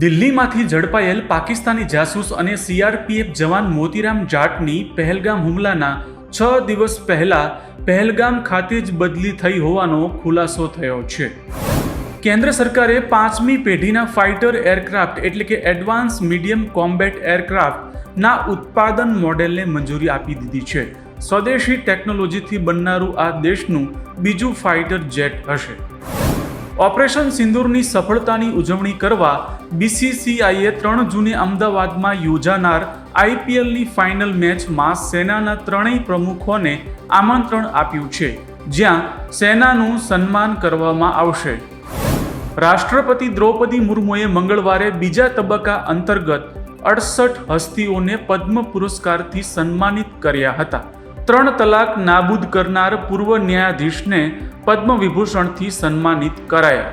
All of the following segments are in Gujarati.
દિલ્હીમાંથી ઝડપાયેલ પાકિસ્તાની જાસૂસ અને સીઆરપીએફ જવાન મોતીરામ જાટની પહેલગામ હુમલાના છ દિવસ પહેલા પહેલગામ ખાતે જ બદલી થઈ હોવાનો ખુલાસો થયો છે. કેન્દ્ર સરકારે પાંચમી પેઢીના ફાઇટર એરક્રાફ્ટ એટલે કે એડવાન્સ મીડિયમ કોમ્બેટ એરક્રાફ્ટના ઉત્પાદન મોડેલને મંજૂરી આપી દીધી છે. સ્વદેશી ટેકનોલોજીથી બનનારું આ દેશનું બીજું ફાઇટર જેટ હશે. ઓપરેશન સિંદૂરની સફળતાની ઉજવણી કરવા બીસીસીઆઈએ ત્રણ જૂને અમદાવાદમાં યોજાનાર આઈપીએલની ફાઇનલ મેચમાં સેનાના ત્રણેય પ્રમુખોને આમંત્રણ આપ્યું છે, જ્યાં સેનાનું સન્માન કરવામાં આવશે. રાષ્ટ્રપતિ દ્રૌપદી મુર્મુએ મંગળવારે બીજા તબક્કા અંતર્ગત અડસઠ હસ્તીઓને પદ્મ પુરસ્કારથી સન્માનિત કર્યા હતા. ત્રણ તલાક નાબૂદ કરનાર પૂર્વ ન્યાયાધીશને પદ્મ વિભૂષણથી સન્માનિત કરાયા.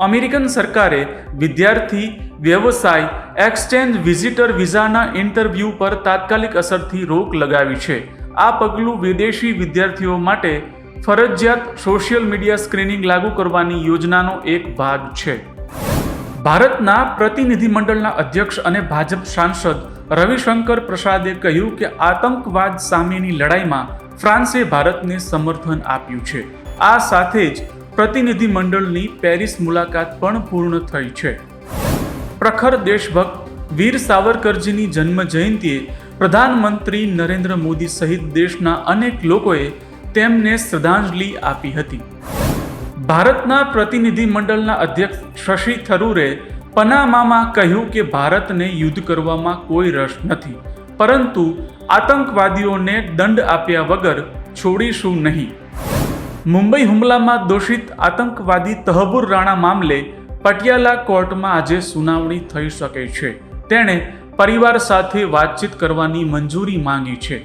અમેરિકન સરકારે વિદ્યાર્થી, વ્યવસાય, એક્સચેન્જ, વિઝિટર વિઝાના ઇન્ટરવ્યૂ પર તાત્કાલિક અસરથી રોક લગાવી છે. આ પગલું વિદેશી વિદ્યાર્થીઓ માટે ફરજિયાત સોશિયલ મીડિયા સ્ક્રીનિંગ લાગુ કરવાની યોજનાનો એક ભાગ છે. ભારતના પ્રતિનિધિમંડળના અધ્યક્ષ અને ભાજપ સાંસદ રવિશંકર પ્રસાદે કહ્યું કે આતંકવાદ સામેની લડાઈમાં ફ્રાન્સે ભારતને સમર્થન આપ્યું છે. આ સાથે જ પ્રતિનિધિમંડળની પેરિસ મુલાકાત પણ પૂર્ણ થઈ છે. પ્રખર દેશભક્ત વીર સાવરકરજીની જન્મ જયંતિએ પ્રધાનમંત્રી નરેન્દ્ર મોદી સહિત દેશના અનેક લોકોએ તેમને શ્રદ્ધાંજલિ આપી હતી. ભારતના પ્રતિનિધિમંડળના અધ્યક્ષ શશી થરૂરે પનામામાં કહ્યું કે ભારતને યુદ્ધ કરવામાં કોઈ રસ નથી, પરંતુ આતંકવાદીઓને દંડ આપ્યા વગર છોડીશું નહીં. મુંબઈ હુમલામાં દોષિત આતંકવાદી તહબુર રાણા મામલે પટિયાલા કોર્ટમાં આજે સુનાવણી થઈ શકે છે. તેણે પરિવાર સાથે વાતચીત કરવાની મંજૂરી માંગી છે.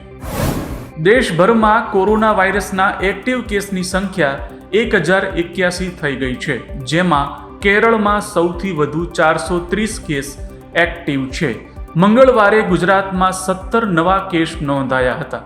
દેશભરમાં કોરોના વાયરસના એક્ટિવ કેસની સંખ્યા એક હજાર એક્યાસી થઈ ગઈ છે, જેમાં કેરળમાં સૌથી વધુ ચારસો ત્રીસ કેસ એક્ટિવ છે. મંગળવારે ગુજરાતમાં સત્તર નવા કેસ નોંધાયા હતા.